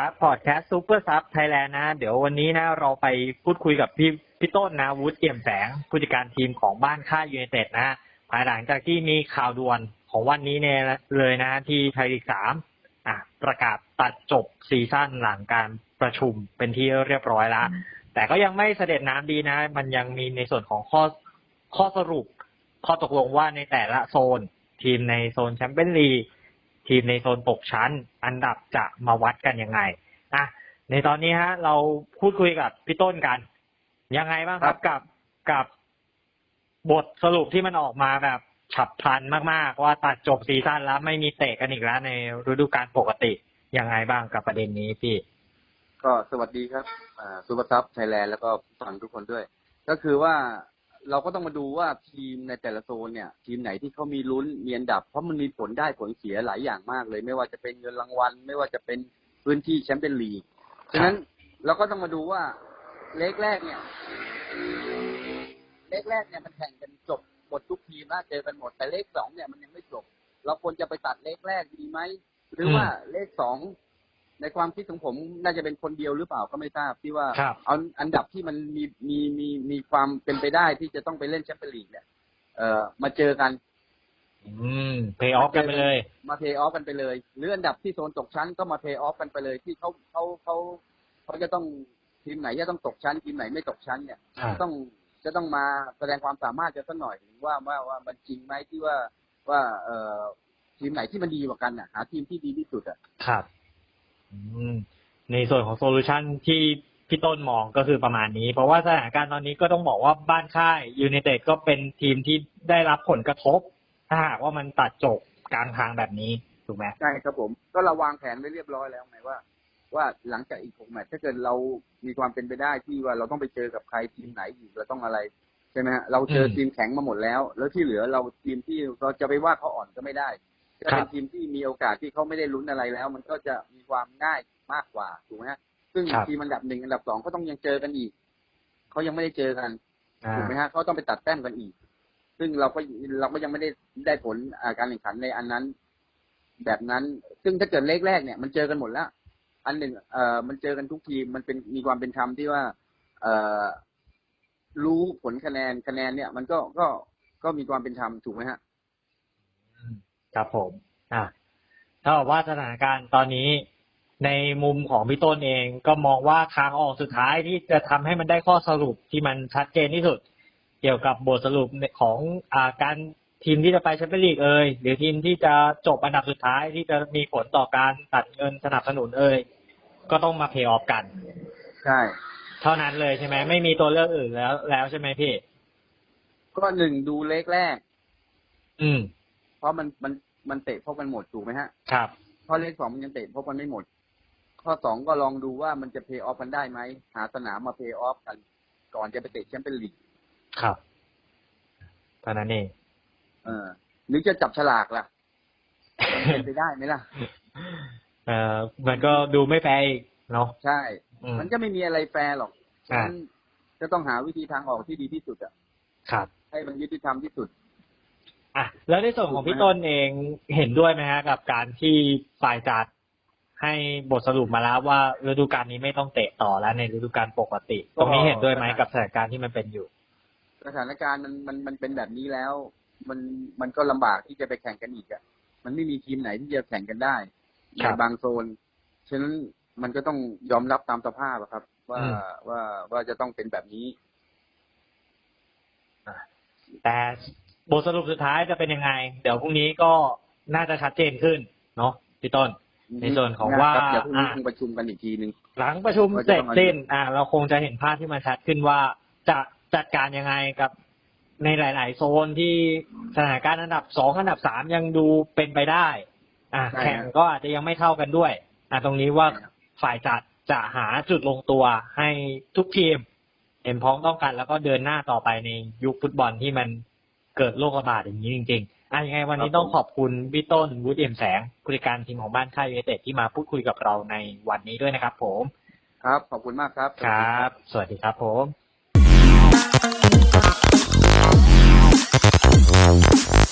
ครับพอดแคสต์ซูเปอร์ซับไทยแลนด์นะ เดี๋ยววันนี้นะ เราไปพูดคุยกับพี่พี่ต้นนะวุฒิเอี่ยมแสง ผู้จัดการทีมของบ้านค่ายยูไนเต็ดนะภายหลังจากที่มีข่าวด่วนของวันนี้เนี่ยเลยนะ ที่ไทยลีกสามอะประกาศตัดจบซีซั่นหลังการประชุมเป็นที่เรียบร้อยแล้วแต่ก็ยังไม่เสด็จน้ำดีนะ มันยังมีในส่วนของข้อข้อสรุป ข้อตกลงว่าในแต่ละโซน ทีมในโซนแชมเปี้ยนลีก ทีมในโซนตกชั้น อันดับจะมาวัดกันยังไงอะในตอนนี้ฮะ เราพูดคุยกับพี่ต้นกัน ยังไงบ้างครับกับกับบทสรุปที่มันออกมาแบบฉับพลันมากๆ ว่าตัดจบซีซั่นแล้วไม่มีเตะกันอีกแล้วในฤดูกาลปกติยังไงบ้างกับประเด็นนี้พี่ ก็สวัสดีครับอ่าซูเปอร์ซับไทยแลนด์แล้วก็ฟังทุกคนด้วย ก็คือว่า เราก็ต้องมาดูว่าทีมในแต่ละโซนเนี่ย ทีมไหนที่เขามีลุ้นมีอันดับ เพราะมันมีผลได้ผลเสียหลายอย่างมากเลย ไม่ว่าจะเป็นเงินรางวัล ไม่ว่าจะเป็นพื้นที่แชมเปี้ยนลีกฉะนั้นเราก็ต้องมาดูว่าเลขแรกเนี่ยเลขแรกเนี่ยมันแข่งกันจบหมดทุกทีมนะเจอกันหมดแต่เลขสองเนี่ยมันยังไม่จบ เราควรจะไปตัดเลขแรกดีไหมหรือว่าเลขสอง ในความคิดของผมน่าจะเป็นคนเดียวหรือเปล่าก็ไม่ทราบที่ว่าครับเอาอันดับที่มันมีมีมีมีความเป็นไปได้ที่จะต้องไปเล่นแชมเปี้ยนลีกเนี่ยเอ่อมาเจอกันอืมเพย์ออฟกันไปเลย มาเพย์ออฟกันไปเลย หรืออันดับที่โซนตกชั้นก็มาเพย์ออฟกันไปเลยที่เขาเขาเขาเขาจะต้องทีมไหนจะต้องตกชั้นทีมไหนไม่ตกชั้นเนี่ยอ่า ต้องจะต้องมาแสดงความสามารถกันสักหน่อยว่าว่าว่ามันจริงไหมที่ว่าว่าเอ่อทีมไหนที่มันดีกว่ากันอะหาทีมที่ดีที่สุดอะ ครับอืม ในส่วนของโซลูชันที่พี่ต้นมองก็คือประมาณนี้ เพราะว่าสถานการณ์ตอนนี้ก็ต้องบอกว่าบ้านค่ายยูไนเต็ดก็เป็นทีมที่ได้รับผลกระทบ ถ้าหากว่ามันตัดจบกลางทางแบบนี้ถูกไหมใช่ครับผม ก็เราวางแผนไว้เรียบร้อยแล้วไงว่า ว่าหลังจากอีกหกแมตช์ถ้าเกิดเรามีความเป็นไปได้ที่ว่าเราต้องไปเจอกับใครทีมไหนอีกเราต้องอะไรใช่ไหมฮะเราเจอทีมแข็งมาหมดแล้ว แล้วที่เหลือเราทีมที่เราจะไปว่าเขาอ่อนก็ไม่ได้ ถ้าเป็นทีมที่มีโอกาสที่เขาไม่ได้ลุ้นอะไรแล้ว มันก็จะมีความง่ายมากกว่าถูกไหมฮะซึ่งทีมอันดับหนึ่งอันดับสองก็ต้องยังเจอกันอีกเขายังไม่ได้เจอกันอ่าถูกไหมฮะเขาต้องไปตัดแต้มกันอีก ซึ่งเราก็เราก็ยังไม่ได้ได้ผลอ่าการแข่งขันในอันนั้น แบบนั้น ซึ่งถ้าเกิดเลขแรกเนี่ย มันเจอกันหมดแล้ว อันหนึ่งเอ่อมันเจอกันทุกทีมมันเป็นมีความเป็นธรรมที่ว่า เอ่อรู้ผลคะแนนคะแนนเนี่ย มันก็ก็ก็มีความเป็นธรรมถูกไหมฮะอืม ครับผมอะถ้าบอกว่าสถานการณ์ตอนนี้ในมุมของพี่ต้นเองก็มองว่าทางออกสุดท้ายที่จะทำให้มันได้ข้อสรุปที่มันชัดเจนที่สุด เกี่ยวกับบทสรุปของอ่าการทีมที่จะไปแชมเปี้ยนลีกเอ่ยหรือทีมที่จะจบอันดับสุดท้ายที่จะมีผลต่อการตัดเงินสนับสนุนเอ่ยก็ต้องมาเพย์ออฟกันใช่เท่านั้นเลยใช่ไหมไม่มีตัวเลือกอื่นแล้วแล้วใช่ไหมพี่ ก็หนึ่งดูเลขแรก อืม เพราะมันมันมันเตะพบกันหมดถูกไหมฮะ ครับเพราะเลขสองมันยังเตะพบกันไม่หมด ข้อสองก็ลองดูว่ามันจะเพย์ออฟกันได้ไหม หาสนามมาเพย์ออฟกัน ก่อนจะไปเตะแชมเปี้ยนลีก ครับเท่านั้นเอง เออ หรือจะจับฉลากล่ะเป็นไปได้ไหมล่ะ เอ่อมันก็ดูไม่แฟร์อีกเนาะ ใช่อืมมันก็ไม่มีอะไรแฟร์หรอกฉะอ่านั้นจะต้องหาวิธีทางออกที่ดีที่สุดอะครับ ให้มันยุติธรรมที่สุด อะแล้วในส่วนของพี่ต้นเองเห็นด้วยไหมฮะ กับการที่ฝ่ายจัดให้บทสรุปมาแล้วว่าฤดูกาลนี้ไม่ต้องเตะต่อแล้วในฤดูกาลปกติ ตรงนี้เห็นด้วยไหมกับสถานการณ์ที่มันเป็นอยู่ สถานการณ์มันมันมันเป็นแบบนี้แล้ว มันมันก็ลำบากที่จะไปแข่งกันอีกอะมันไม่มีทีมไหนที่จะแข่งกันได้ครัในบบางโซนฉะนั้นมันก็ต้องยอมรับตามสภาพอะครับ ว่าอืมว่าว่าจะต้องเป็นแบบนี้แต่ บทสรุปสุดท้ายจะเป็นยังไง เดี๋ยวพรุ่งนี้ก็น่าจะชัดเจนขึ้น เนาะพี่ต้น ในส่วนของว่าครับเดี๋ยวพรุ่งนี้อ่าคงประชุมกันอีกทีหนึ่งหลังประชุมเสร็จสิ้นอ่า เราคงจะเห็นภาพที่มันชัดขึ้นว่าจะจัดการยังไงกับในหลาย ๆ โซนที่สถานการณ์อันดับสองอันดับสามยังดูเป็นไปได้ อ่าแข่งก็อาจจะยังไม่เท่ากันด้วย อ่าตรงนี้ว่าฝ่ายจัดจะหาจุดลงตัวให้ทุกทีมเห็นพ้องต้องกันแล้วก็เดินหน้าต่อไปในยุคฟุตบอลที่มัน เกิดโรคระบาดอย่างนี้จริงๆอะยังไงวันนี้ต้องขอบคุณพี่ต้นวุฒิเอ็มแสงผู้จัดการทีมของบ้านค่ายเนเต็ดที่มาพูดคุยกับเราในวันนี้ด้วยนะครับ ผม ครับ ขอบคุณมากครับ ครับ สวัสดีครับผม